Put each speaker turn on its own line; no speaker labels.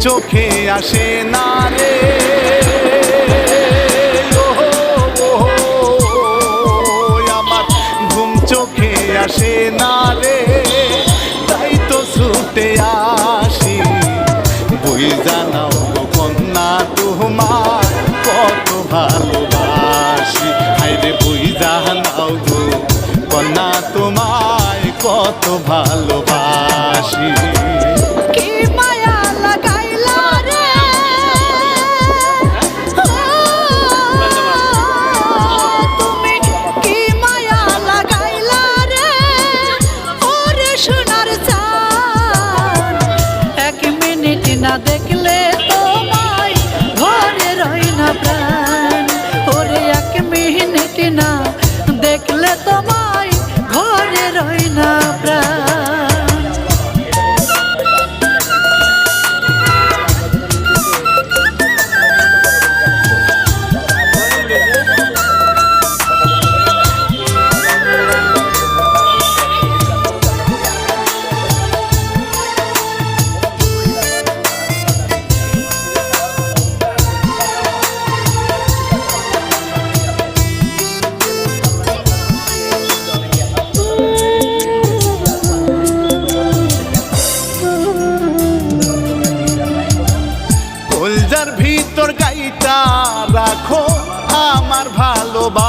চোখে আসে না রে। আমার ঘুম চোখে আসে না রে। তাই তো ছুটে আসি। বই জানাও কন্যা তোমার কত ভালোবাসি। হাইরে বই জানাও গো কন্যা তোমায়, কত ভালোবাসি।
না
ভিতর গাইতা রাখো আমার ভালোবাসা।